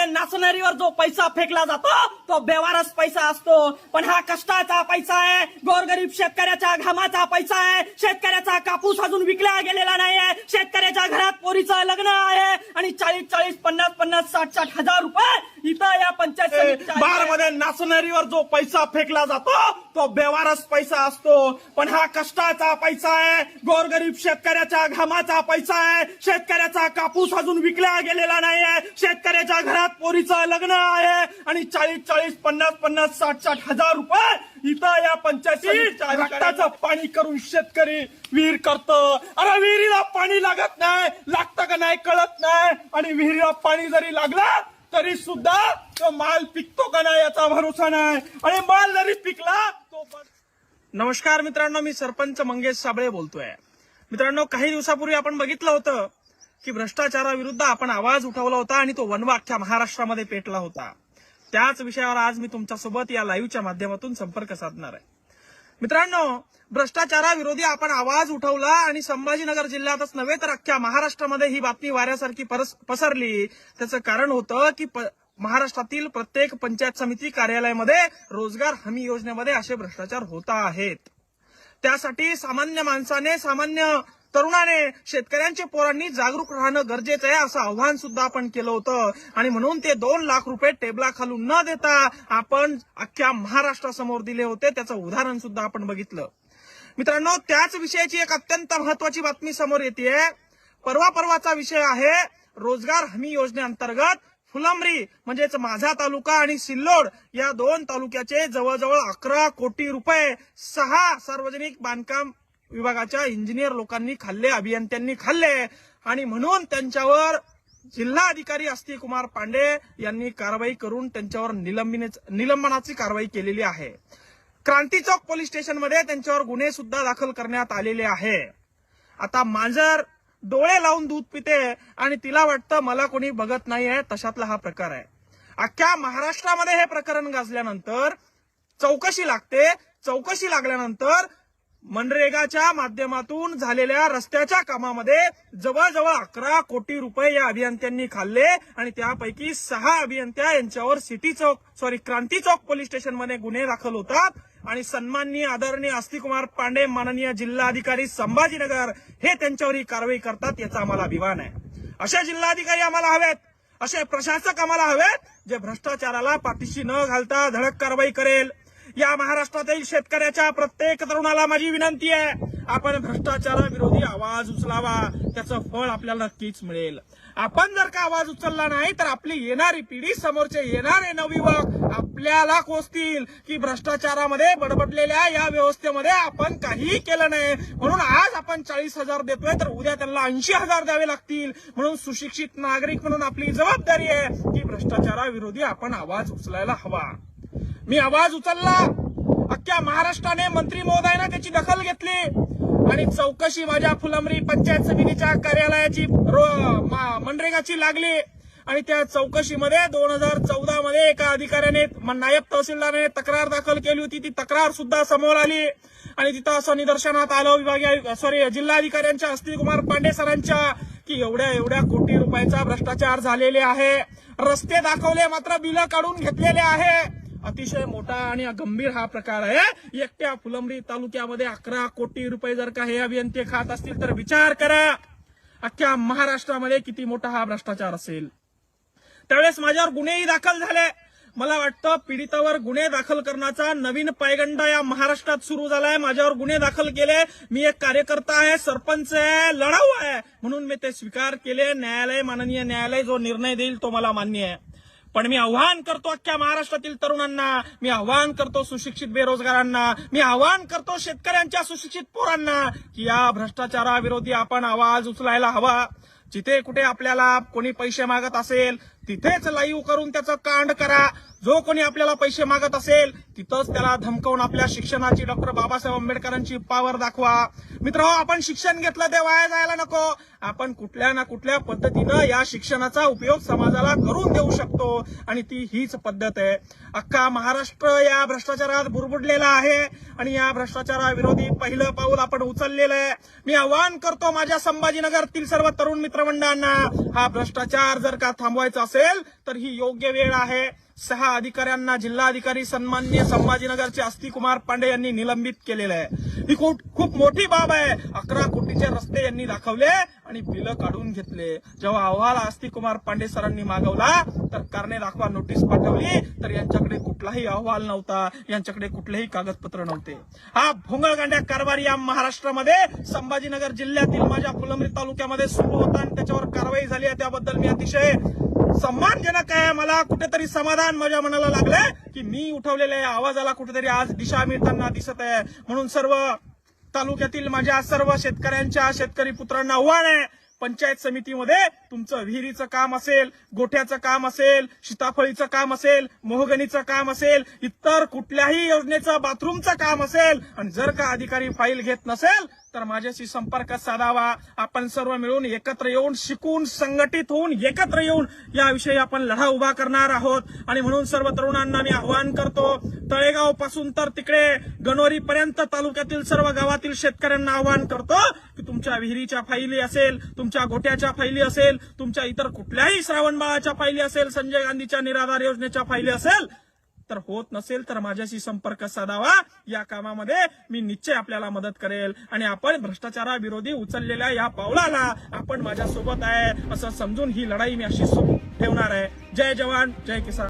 बारमध्ये नाचणारीवर जो पैसा फेकला जातो तो बेवारस पैसा असतो. पण हा कष्टाचा पैसा आहे. गोरगरीब शेतकऱ्याच्या घामाचा पैसा आहे. शेतकऱ्याचा कापूस अजून विकला गेलेला नाहीये. शेतकऱ्याच्या घरात पोरीचं लग्न आहे. आणि चाळीस चाळीस पन्नास पन्नास साठ साठ हजार रुपये इथं या पंचायत समितीच्या बारमध्ये नाचणारीवर जो पैसा फेकला जातो तो बेवारस पैसा असतो. पण हा कष्टाचा पैसा आहे. गोरगरीब शेतकऱ्याच्या घामाचा पैसा आहे. शेतकऱ्याचा कापूस अजून विकला गेलेला नाहीये. शेतकऱ्याच्या घरात पोरीचं लग्न आहे. आणि चाळीस चाळीस पन्नास पन्नास साठ साठ हजार रुपये इथं या पंचायती रक्ताचं पाणी करून शेतकरी विहीर करतो. अरे विहिरीला पाणी लागत नाही. लागतं का नाही कळत नाही. आणि विहिरीला पाणी जरी लागलं तरी सुद्धा तो माल पिकतो का नाही याचा भरोसा नाही. आणि माल जरी पिकला तो नमस्कार मित्रांनो मी सरपंच मंगेश साबळे बोलतोय. मित्रांनो काही दिवसापूर्वी आपण बघितलं होतं की भ्रष्टाचाराविरुद्ध आपण आवाज उठवला होता आणि तो वनवा अख्ख्या महाराष्ट्रामध्ये पेटला होता. त्याच विषयावर आज मी तुमच्यासोबत या लाईव्हच्या माध्यमातून संपर्क साधणार आहे. मित्रांनो भ्रष्टाचाराविरोधी आपण आवाज उठवला आणि संभाजीनगर जिल्ह्यातच नव्हे तर अख्ख्या महाराष्ट्रामध्ये ही बातमी वाऱ्यासारखी पसरली. त्याचं कारण होतं की महाराष्ट्रातील प्रत्येक पंचायत समिती कार्यालयामध्ये रोजगार हमी योजनेमध्ये असे भ्रष्टाचार होत आहेत. त्यासाठी सामान्य माणसाने सामान्य तरुणाने शेतकऱ्यांच्या पोरांनी जागरूक राहणं गरजेचं आहे असं आव्हान सुद्धा आपण केलं होतं. आणि म्हणून ते दोन लाख रुपये टेबलाखालून न देता आपण अख्ख्या महाराष्ट्रासमोर दिले होते. त्याचं उदाहरण सुद्धा आपण बघितलं. मित्रांनो त्याच विषयाची एक अत्यंत महत्वाची बातमी समोर येते परवा परवाचा विषय आहे रोजगार हमी योजनेअंतर्गत फुलंब्री म्हणजेच माझा तालुका आणि सिल्लोड या दोन तालुक्याचे जवळजवळ अकरा कोटी रुपये सहा सार्वजनिक बांधकाम विभागाच्या इंजिनियर लोकांनी खाल्ले अभियंत्यांनी खाल्ले. आणि म्हणून त्यांच्यावर जिल्हा अधिकारी अस्ती कुमार पांडे यांनी कारवाई करून त्यांच्यावर निलंबनाची कारवाई केलेली आहे. क्रांती चौक पोलीस स्टेशनमध्ये त्यांच्यावर गुन्हे सुद्धा दाखल करण्यात आलेले आहे. आता मांजर डोळे लावून दूध पिते आणि तिला वाटतं मला कोणी बघत नाहीये तशातला हा प्रकार आहे. अख्ख्या महाराष्ट्रामध्ये हे प्रकरण गाजल्यानंतर चौकशी लागते. चौकशी लागल्यानंतर मनरेगाच्या माध्यमातून झालेल्या रस्त्याच्या कामामध्ये जवळजवळ अकरा कोटी रुपये या अभियंत्यांनी खाल्ले आणि त्यापैकी सहा अभियंत्या यांच्यावर सिटी चौक सॉरी क्रांती चौक पोलीस स्टेशनमध्ये गुन्हे दाखल होतात. आणि सन्माननीय आदरणीय अस्तिकुमार पांडे माननीय जिल्हाधिकारी संभाजीनगर हे त्यांच्यावर ही कारवाई करतात याचा आम्हाला अभिमान आहे. असे जिल्हाधिकारी आम्हाला हवेत. असे प्रशासक आम्हाला हवेत जे भ्रष्टाचाराला पाठीशी न घालता धडक कारवाई करेल. या महाराष्ट्रातील शेतकऱ्याच्या प्रत्येक तरुणाला माझी विनंती आहे आपण भ्रष्टाचाराविरोधी आवाज उचलावा त्याचं फळ आपल्याला नक्कीच मिळेल. आपण जर का आवाज उचलला नाही तर आपली येणारी पिढी समोरचे येणारे नवयुवक आपल्याला कोसतील की भ्रष्टाचारामध्ये बडबडलेल्या या व्यवस्थेमध्ये आपण काहीही केलं नाही. म्हणून आज आपण चाळीस हजार देतोय तर उद्या त्यांना ऐंशी हजार द्यावे लागतील. म्हणून सुशिक्षित नागरिक म्हणून आपली जबाबदारी आहे की भ्रष्टाचाराविरोधी आपण आवाज उचलायला हवा. मी आवाज उचलला. अख्ख्या महाराष्ट्राने मंत्री महोदयानं त्याची दखल घेतली. आणि चौकशी माझ्या फुलंबरी पंचायत समितीच्या कार्यालयाची रो- मा- मनरेगाची लागली. आणि त्या चौकशीमध्ये दोन हजार चौदा मध्ये एका अधिकाऱ्याने नायब तहसीलदाराने तक्रार दाखल केली होती. ती तक्रार सुद्धा समोर आली. आणि तिथं असं निदर्शनात आलं. विभागीय सॉरी जिल्हाधिकाऱ्यांच्या अस्तिकुमार पांडे सरांच्या की एवढ्या एवढ्या कोटी रुपयाचा भ्रष्टाचार झालेले आहे. रस्ते दाखवले मात्र बिलं काढून घेतलेले आहे. अतिशय मोठा आणि गंभीर हा प्रकार आहे. एकट्या फुलंब्री तालुक्यामध्ये अकरा कोटी रुपये जर का हे अभियंते खात असतील तर विचार करा. अख्ख्या महाराष्ट्रामध्ये किती मोठा हा भ्रष्टाचार असेल. त्यावेळेस माझ्यावर गुन्हेही दाखल झाले. मला वाटतं पीडितावर गुन्हे दाखल करण्याचा नवीन पायगंडा या महाराष्ट्रात सुरू झालाय. माझ्यावर गुन्हे दाखल केले. मी एक कार्यकर्ता आहे सरपंच आहे लढाऊ आहे. म्हणून मी ते स्वीकार केले. न्यायालय माननीय न्यायालय जो निर्णय देईल तो मला मान्य आहे. पण मी आव्हान करतो अख्ख्या महाराष्ट्रातील तरुणांना मी आव्हान करतो सुशिक्षित बेरोजगारांना मी आव्हान करतो शेतकऱ्यांच्या सुशिक्षित पोरांना की या भ्रष्टाचाराविरोधी आपण आवाज उचलायला हवा. जिथे कुठे आपल्याला कोणी पैसे मागत असेल तिथेच लाईव्ह करून त्याचं कांड करा. जो कोणी आपल्याला पैसे मागत असेल तिथंच त्याला धमकवून आपल्या शिक्षणाची डॉक्टर बाबासाहेब आंबेडकरांची पावर दाखवा. मित्र हो आपण शिक्षण घेतलं ते वाया जायला नको. आपण कुठल्या ना कुठल्या पद्धतीनं या शिक्षणाचा उपयोग समाजाला करून देऊ शकतो. आणि ती हीच पद्धत आहे. अख्खा महाराष्ट्र या भ्रष्टाचारात बुरबुडलेला आहे. आणि या भ्रष्टाचाराविरोधी पहिलं पाऊल आपण उचललेलं आहे. मी आवाहन करतो माझ्या संभाजीनगरतील सर्व तरुण मित्रमंडळांना हा भ्रष्टाचार जर का थांबवायचा असेल तर ही योग्य वेळ आहे. सहा अधिकाऱ्यांना जिल्हाधिकारी सन्मान्य संभाजीनगरचे अस्तिकुमार पांडे यांनी निलंबित केलेलं आहे. ही खूप मोठी बाब आहे. अकरा कोटीचे रस्ते यांनी दाखवले आणि बिलं काढून घेतले. जेव्हा अहवाल अस्तिकुमार पांडे सरांनी मागवला तर कारणे दाखवा नोटीस पाठवली तर यांच्याकडे कुठलाही अहवाल नव्हता. यांच्याकडे कुठलेही कागदपत्र नव्हते. हा भोंगळगांड्या कारभार या महाराष्ट्रामध्ये संभाजीनगर जिल्ह्यातील माझ्या फुलंब्री तालुक्यामध्ये सुरू होता आणि त्याच्यावर कारवाई झाली आहे. त्याबद्दल मी अतिशय सन्मानजनक आहे? मला कुठेतरी समाधान माझ्या मनाला लागलंय की मी उठवलेल्या या आवाजाला कुठेतरी आज दिशा मिळताना दिसत आहे. म्हणून सर्व तालुक्यातील माझ्या सर्व शेतकऱ्यांच्या शेतकरी पुत्रांना आव्हान आहे. पंचायत समितीमध्ये तुमचं विहिरीचं काम असेल गोठ्याचं काम असेल सीताफळीचं काम असेल मोहगणीचं काम असेल इतर कुठल्याही योजनेचं बाथरूमचं काम असेल आणि जर का अधिकारी फाईल घेत नसेल तर माझ्याशी संपर्क साधावा. आपण सर्व मिळून एकत्र येऊन शिकून संघटित होऊन एकत्र येऊन याविषयी आपण लढा उभा करणार आहोत. आणि म्हणून सर्व तरुणांना मी आवाहन करतो तळेगावपासून तर तिकडे गणोरी पर्यंत तालुक्यातील सर्व गावातील शेतकऱ्यांना आवाहन करतो की तुमच्या विहिरीच्या फाईली असेल तुमच्या गोट्याच्या फाईली असेल तुमच्या इतर कुठल्याही श्रावणबाळाच्या फाईली असेल संजय गांधीच्या निराधार योजनेच्या फाईली असेल तर होत नसेल तर माझ्याशी संपर्क साधावा. या कामामध्ये मी निश्चय आपल्याला मदत करेल. आणि आपण भ्रष्टाचाराविरोधी उचललेल्या या पावलाला आपण माझ्यासोबत आहे असं समजून ही लढाई मी अशी सुरू ठेवणार आहे. जय जवान जय किसान.